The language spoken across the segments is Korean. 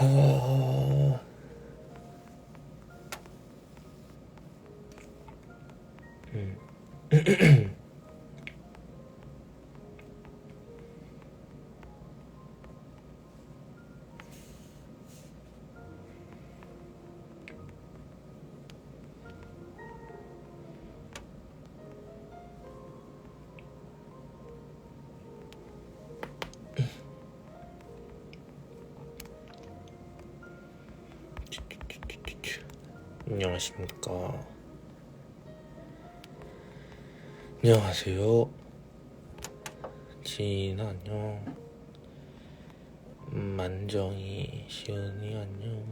어 안녕하십니까. 안녕하세요. 지인 안녕. 만정이 시은이 안녕.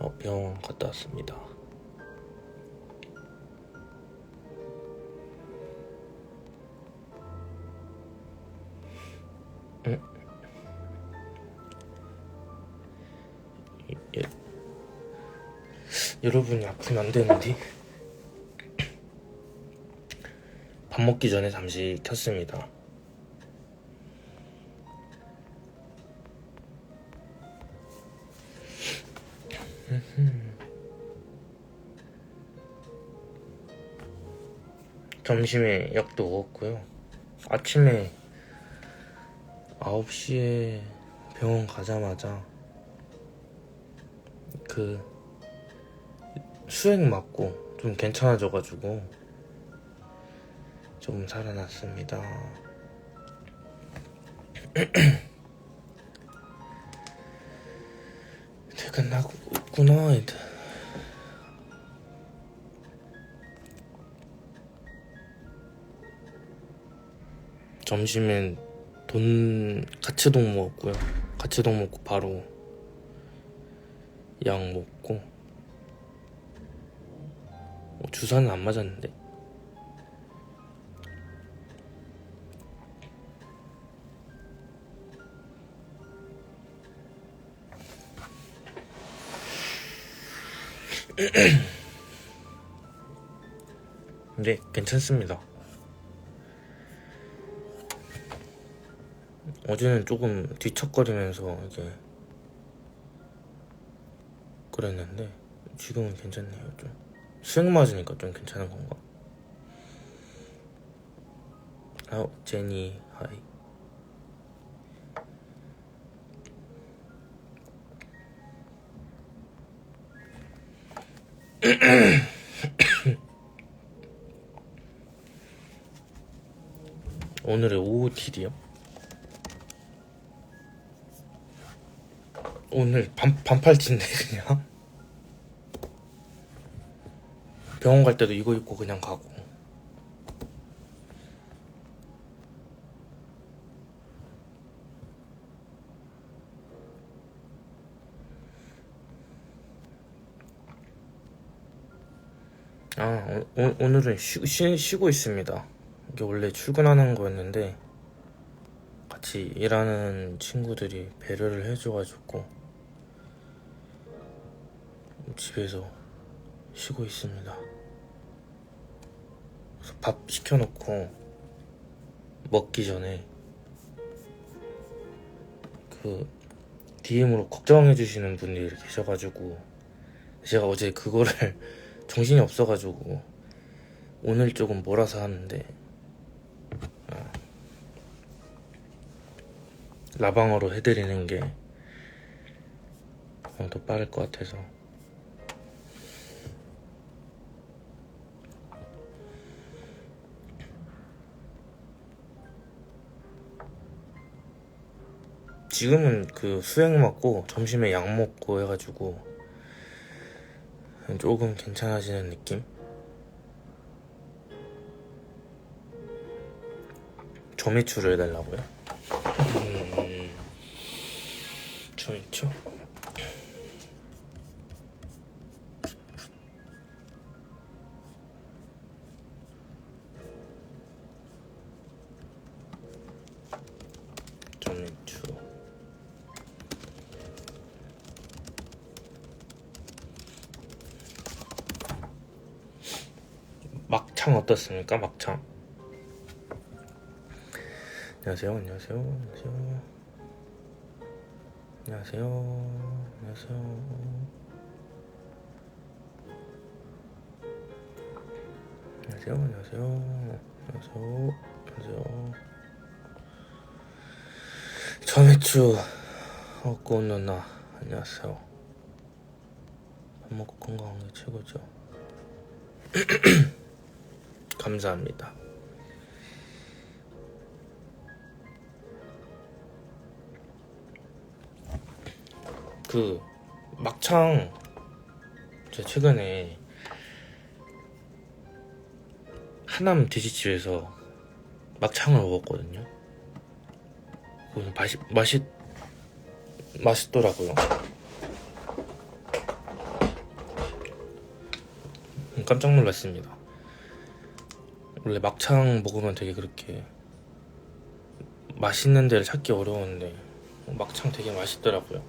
어, 병원 갔다 왔습니다. 응? 여러분이 아프면 안 되는데 밥 먹기 전에 잠시 켰습니다. 점심에 약도 먹었고요. 아침에 9시에 병원 가자마자 그 수액 맞고 좀 괜찮아져가지고 좀 살아났습니다. 퇴근하고 있구나 애들. 점심엔 돈 가츠동 먹었고요. 가츠동 먹고 바로 약 먹고 어, 주사는 안 맞았는데. 네 괜찮습니다. 어제는 조금 뒤척거리면서 이제 그랬는데 지금은 괜찮네요 좀 수액 맞으니까 좀 괜찮은 건가? 아 제니 하이 오늘의 오후 딜이요? 오늘 반, 반팔티인데 그냥 병원 갈 때도 이거 입고 그냥 가고 아 오, 오- 오늘은 쉬, 쉬, 쉬고 있습니다 이게 원래 출근하는 거였는데 같이 일하는 친구들이 배려를 해줘가지고 집에서 쉬고 있습니다. 밥 시켜놓고 먹기 전에 그 DM으로 걱정해주시는 분들이 계셔가지고 제가 어제 그거를 정신이 없어가지고 오늘 조금 몰아서 하는데 아, 라방어로 해드리는 게 더 빠를 것 같아서 지금은 그 수액 맞고 점심에 약 먹고 해가지고 조금 괜찮아지는 느낌? 점액추를 해달라고요? 음? 점액추 어떻습니까? 막창. 안녕하세요. 안녕하세요. 안녕하세요. 안녕하세요. 안녕하세요. 안녕하세요. 안녕하세요. 안녕하세요. 안녕하세요. 점액주 얻고 온 누나 안녕하세요. 밥 먹고 건강한 게 최고죠. 감사합니다. 그 막창 제가 최근에 하남 돼지집에서 막창을 먹었거든요. 그거 맛이 맛이 맛있더라고요. 음, 깜짝 놀랐습니다. 원래 막창 먹으면 되게 그렇게 맛있는 데를 찾기 어려운데 막창 되게 맛있더라고요.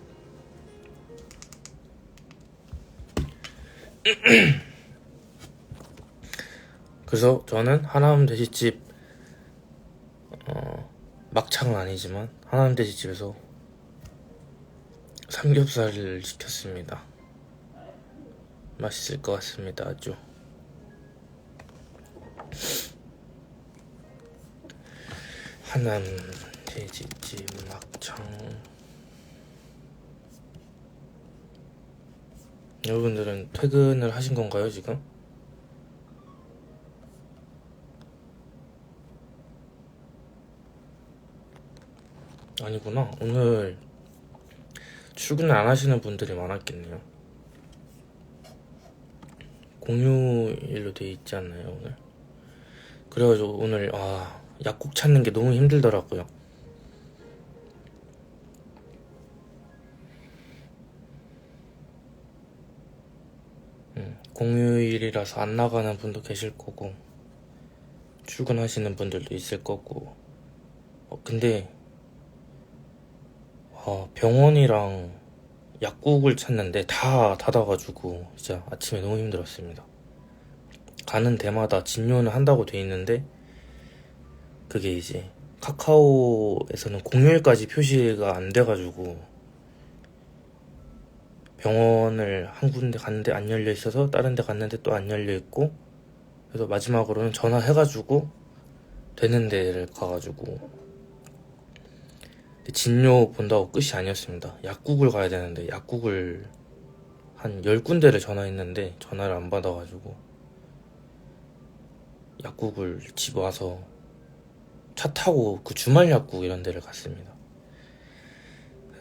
그래서 저는 하남 돼지집 어, 막창은 아니지만 하남 돼지집에서 삼겹살을 시켰습니다. 맛있을 것 같습니다. 아주. 하남 돼지집 막창. 여러분들은 퇴근을 하신 건가요, 지금? 아니구나. 오늘 출근을 안 하시는 분들이 많았겠네요. 공휴일로 돼 있지 않나요, 오늘? 그래가지고 오늘, 아, 약국 찾는 게 너무 힘들더라고요. 음, 공휴일이라서 안 나가는 분도 계실 거고, 출근하시는 분들도 있을 거고, 어, 근데, 어, 병원이랑 약국을 찾는데 다 닫아가지고 진짜 아침에 너무 힘들었습니다. 가는 데마다 진료는 한다고 돼 있는데 그게 이제 카카오에서는 공휴일까지 표시가 안 돼가지고 병원을 한 군데 갔는데 안 열려 있어서 다른 데 갔는데 또 안 열려 있고 그래서 마지막으로는 전화해가지고 되는 데를 가가지고 진료 본다고 끝이 아니었습니다. 약국을 가야 되는데 약국을 한 10군데를 전화했는데 전화를 안 받아가지고 약국을 집 와서 차 타고 그 주말 약국 이런 데를 갔습니다.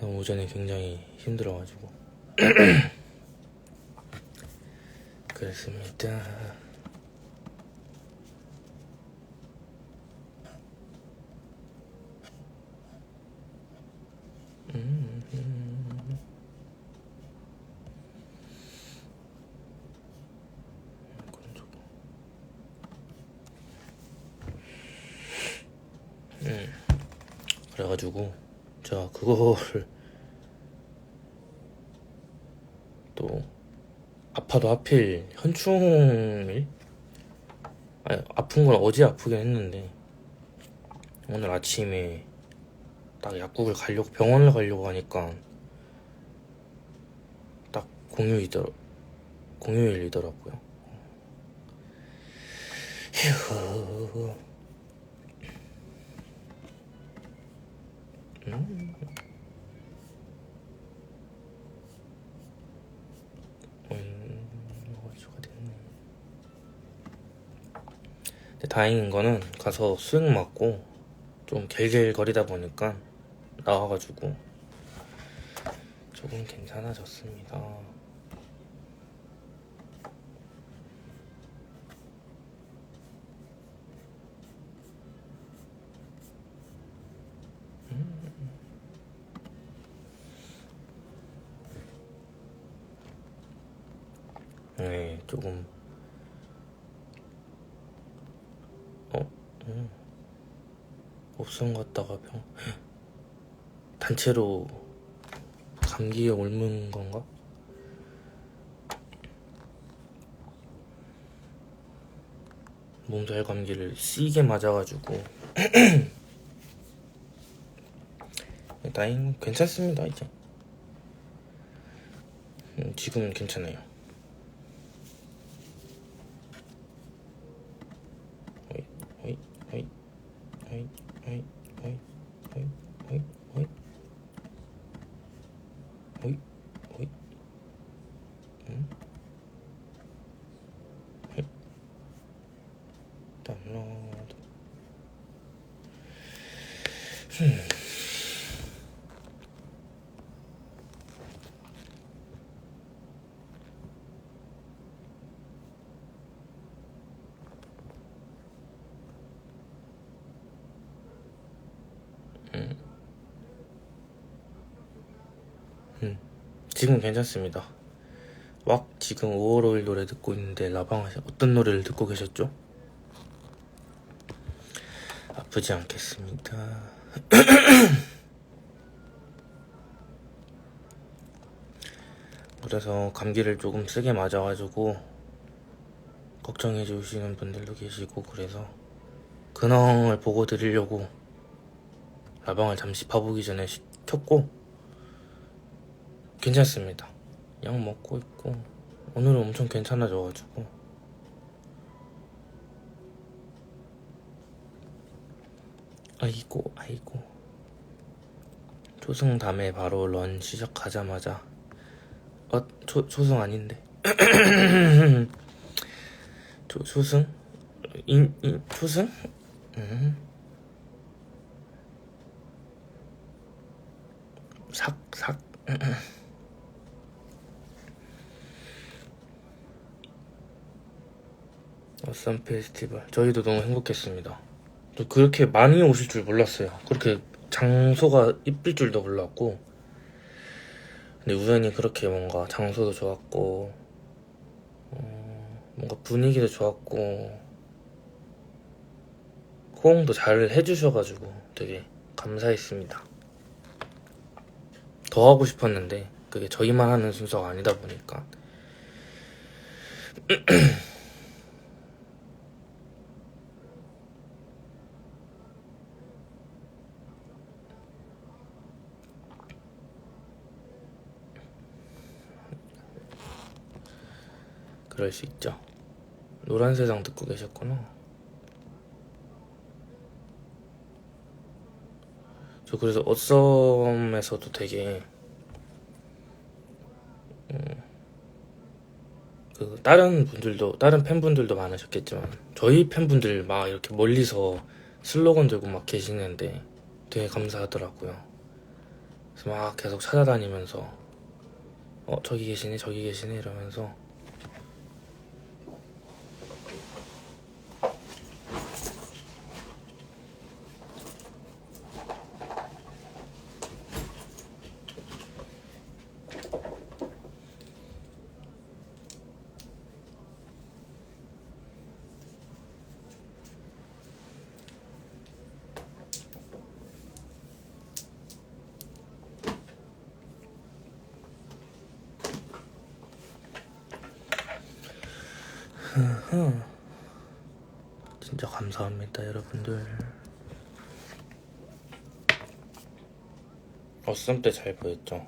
오전에 굉장히 힘들어가지고 그랬습니다. 음. 그래가지고 제가 그거를 또 아파도 하필 현충일? 아니 아픈 건 어제 아프긴 했는데 오늘 아침에 딱 약국을 가려고 병원을 가려고 하니까 딱 공휴일이더라 공휴일이더라고요. 휴. 다행인 거는 가서 수액 맞고 좀 갤갤거리다 보니까 나와가지고 조금 괜찮아졌습니다. 네, 조금 어, 음. 옵선 갔다가 병 단체로 감기에 옮은 건가? 몸살 감기를 세게 맞아가지고 다행 괜찮습니다 이제 지금 괜찮아요. 지금 괜찮습니다. 왁 지금 5월 5일 노래 듣고 있는데 라방 하시 어떤 노래를 듣고 계셨죠? 아프지 않겠습니다. 그래서 감기를 조금 세게 맞아가지고 걱정해 주시는 분들도 계시고 그래서 근황을 보고 드리려고 라방을 잠시 봐보기 전에 시- 켰고 괜찮습니다. 약 먹고 있고 오늘은 엄청 괜찮아져가지고 아이고 아이고 초승 다음에 바로 런 시작하자마자 어 초, 초승 아닌데 초, 초승 인, 인 초승 음. 삭, 삭. 어썸 페스티벌. 저희도 너무 행복했습니다. 또 그렇게 많이 오실 줄 몰랐어요. 그렇게 장소가 이쁠 줄도 몰랐고. 근데 우연히 그렇게 뭔가 장소도 좋았고, 어, 뭔가 분위기도 좋았고, 호응도 잘 해주셔가지고 되게 감사했습니다. 더 하고 싶었는데 그게 저희만 하는 순서가 아니다 보니까 그럴 수 있죠. 노란 세상 듣고 계셨구나. 저 그래서 어썸에서도 되게 음, 그 다른 분들도 다른 팬분들도 많으셨겠지만 저희 팬분들 막 이렇게 멀리서 슬로건 들고 막 계시는데 되게 감사하더라고요. 그래서 막 계속 찾아다니면서 어 저기 계시네 저기 계시네 이러면서 진짜 감사합니다 여러분들 어썸 때 잘 보였죠?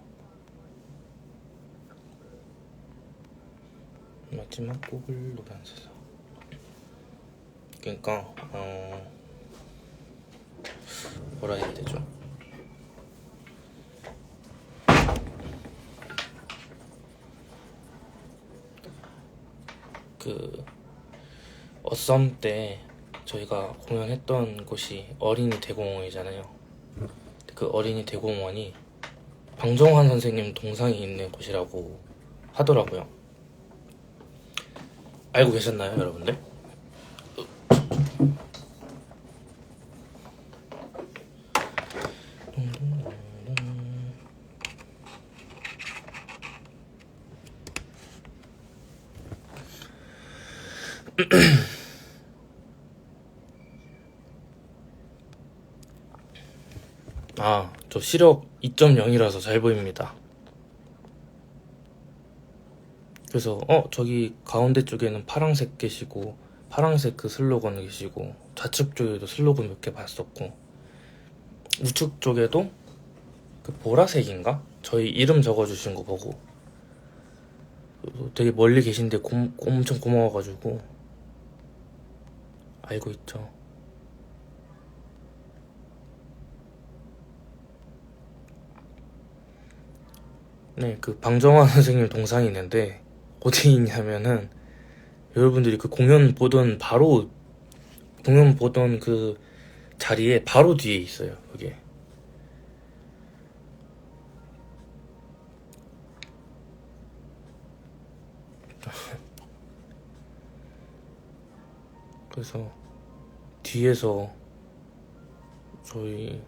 마지막 곡을 세상 그러니까 어 뭐라 해야 되죠? 그 어썸 때 저희가 공연했던 곳이 어린이 대공원이잖아요. 그 어린이 대공원이 방정환 선생님 동상이 있는 곳이라고 하더라고요. 알고 계셨나요, 여러분들? 아, 저 시력 2.0이라서 잘 보입니다. 그래서 어 저기 가운데 쪽에는 파랑색 계시고 파랑색 그 슬로건 계시고 좌측 쪽에도 슬로건 몇 개 봤었고 우측 쪽에도 그 보라색인가 저희 이름 적어주신 거 보고 되게 멀리 계신데 고, 엄청 고마워가지고 알고 있죠. 네, 그 방정환 선생님 동상이 있는데 어디 있냐면은 여러분들이 그 공연 보던 바로 공연 보던 그 자리에 바로 뒤에 있어요. 그게. 그래서 뒤에서 저희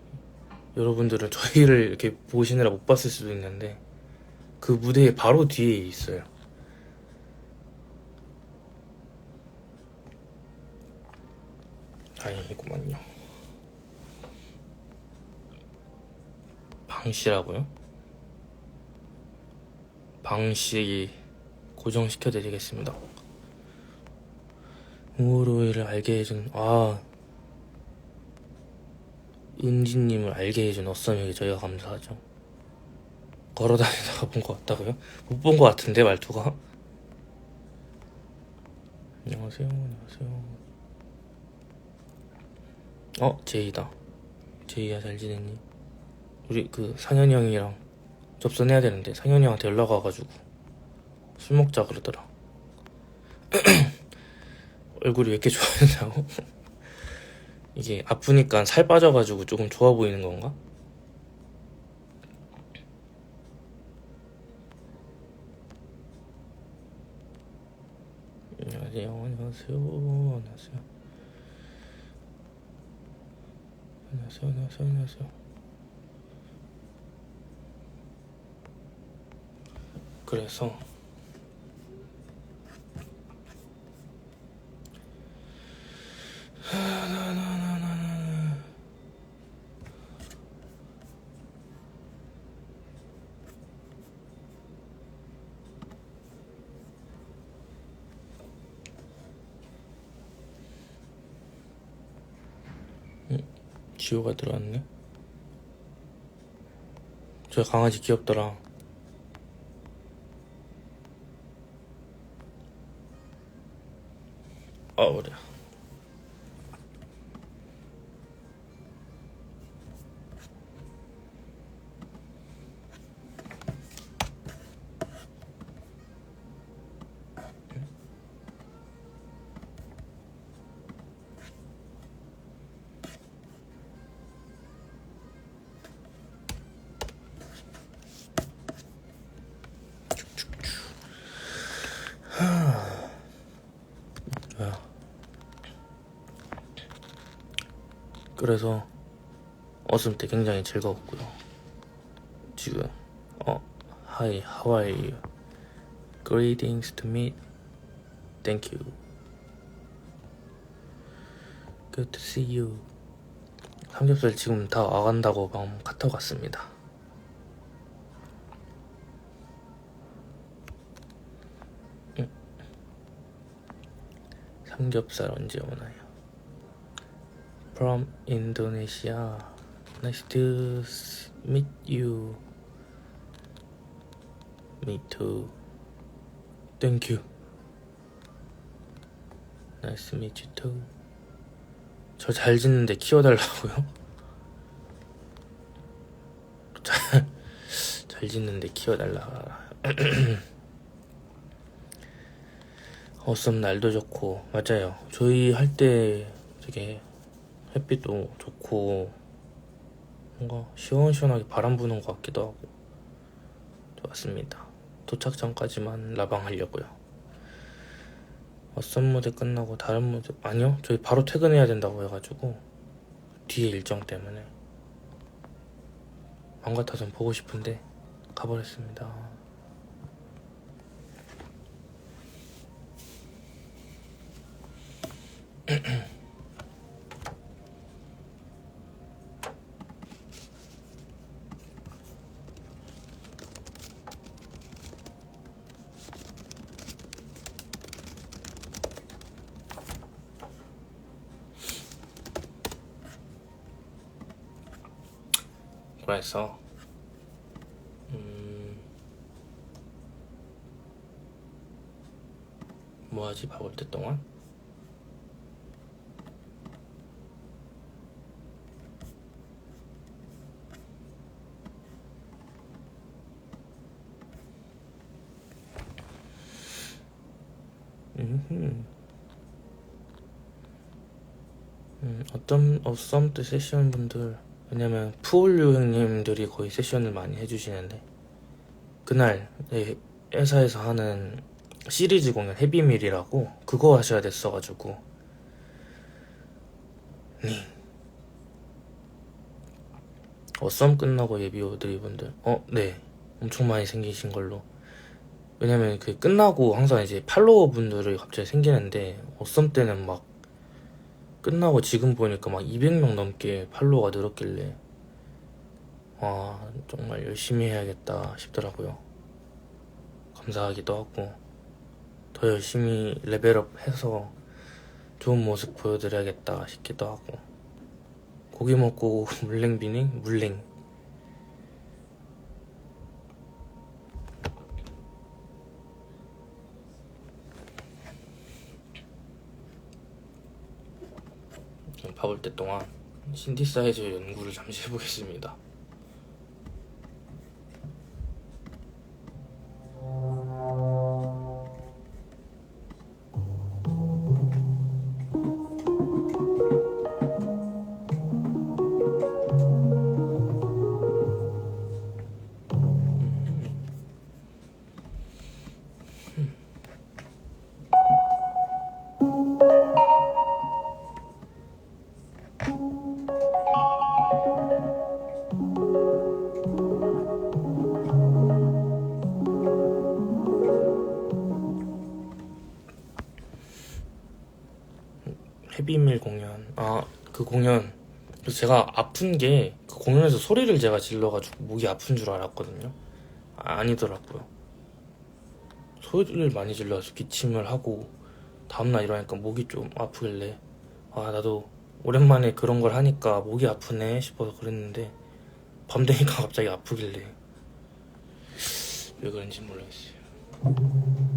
여러분들은 저희를 이렇게 보시느라 못 봤을 수도 있는데 그 무대의 바로 뒤에 있어요. 다행이구만요. 방씨라고요? 방씨 고정시켜 드리겠습니다. 우로이를 알게 해준 아 은지님을 알게 해준 어썸에게 저희가 감사하죠. 걸어다니다가 본 것 같다고요? 못 본 것 같은데 말투가. 안녕하세요, 안녕하세요. 어, 제이다. 제이야 잘 지냈니? 우리 그 상현이 형이랑 접선해야 되는데 상현이 형한테 연락 와가지고 술 먹자 그러더라. 얼굴이 왜 이렇게 좋아졌냐고? 이게 아프니까 살 빠져가지고 조금 좋아 보이는 건가? 안녕하세요, 안녕하세요, 안녕하세요. 안녕하세요, 안녕하세요, 안녕하세요. 그래서 지호가 들어왔네. 저 강아지 귀엽더라. 그래서 어슴 때 굉장히 즐거웠고요. 지금 어, Hi, how are you? Greetings to meet. Thank you. Good to see you. 삼겹살 지금 다 와간다고 방 카톡 왔습니다. 응. 삼겹살 언제 오나요? From Indonesia. Nice to meet you. Me too. Thank you. Nice to meet you too. 저 잘 짓는데 키워달라고요? 잘, 잘 짓는데 키워달라. 어썸 날도 좋고 맞아요. 저희 할 때 되게 햇빛도 좋고 뭔가 시원시원하게 바람 부는 것 같기도 하고 좋았습니다. 도착 전까지만 라방 하려고요. 어썸 무대 끝나고 다른 무대 아니요 저희 바로 퇴근해야 된다고 해가지고 뒤에 일정 때문에 맘 같아선 보고 싶은데 가버렸습니다. 그래서 음, 뭐하지 봐볼 때 동안. 음, 어떤 어썸트 세션 분들 왜냐면 푸올류 형님들이 거의 세션을 많이 해주시는데 그날 네, 회사에서 하는 시리즈 공연 헤비밀이라고 그거 하셔야 됐어가지고. 네 어썸 끝나고 예비 오드리 분들 어 네. 엄청 많이 생기신 걸로. 왜냐면 그 끝나고 항상 이제 팔로워 분들이 갑자기 생기는데 어썸 때는 막 끝나고 지금 보니까 막 200명 넘게 팔로워가 늘었길래 와 정말 열심히 해야겠다 싶더라고요. 감사하기도 하고 더 열심히 레벨업 해서 좋은 모습 보여드려야겠다 싶기도 하고 고기 먹고 물냉비닝? 물냉 봐볼 때 동안 신디사이저 연구를 잠시 해보겠습니다. 제가 아픈 게 그 공연에서 소리를 제가 질러가지고 목이 아픈 줄 알았거든요. 아, 아니더라고요. 소리를 많이 질러서 기침을 하고 다음날 일어나니까 목이 좀 아프길래 아, 나도 오랜만에 그런 걸 하니까 목이 아프네 싶어서 그랬는데 밤 되니까 갑자기 아프길래 왜 그런지 모르겠어요.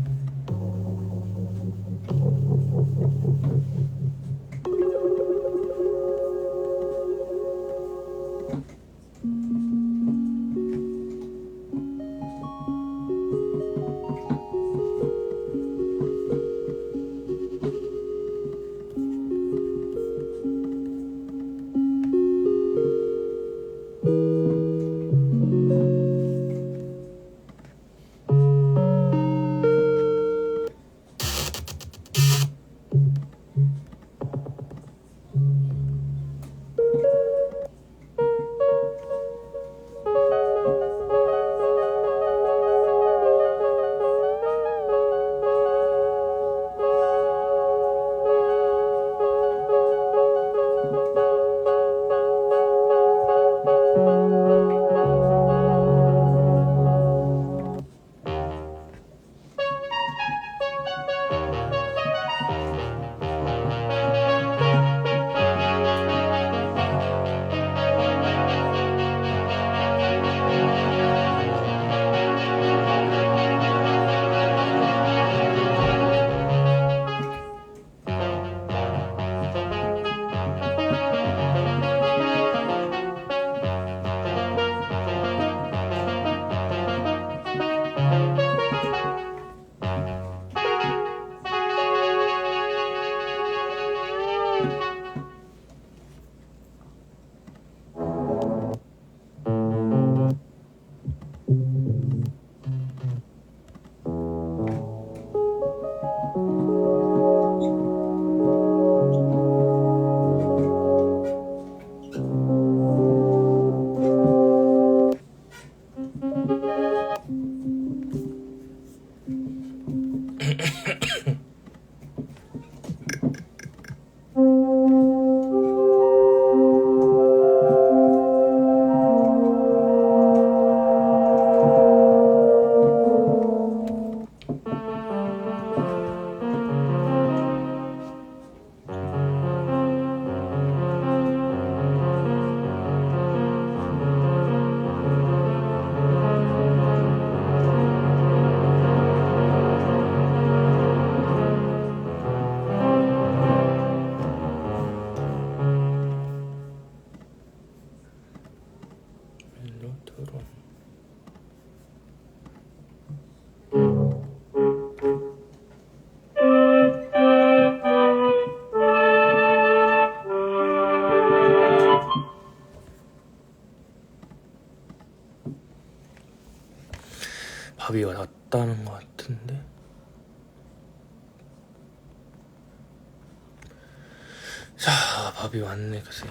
그새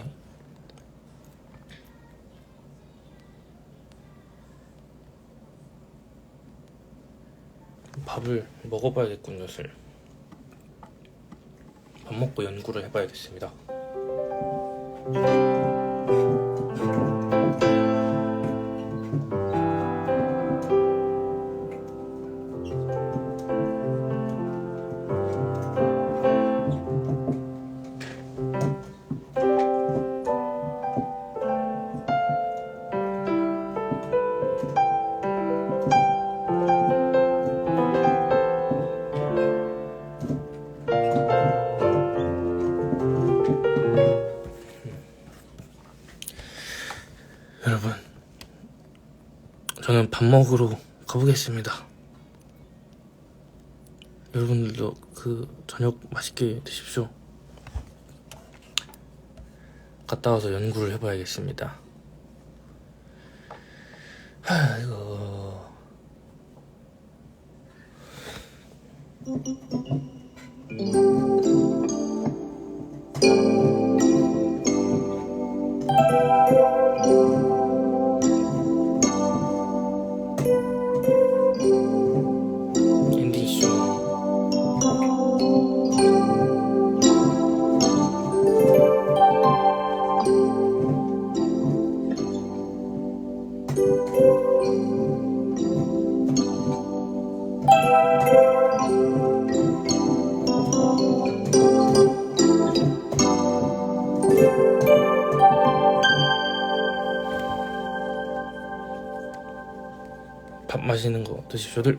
밥을 먹어봐야겠군요 슬. 밥 먹고 연구를 해봐야겠습니다 저는 밥 먹으러 가보겠습니다. 여러분들도 그 저녁 맛있게 드십시오. 갔다 와서 연구를 해봐야겠습니다. 아이고 绝对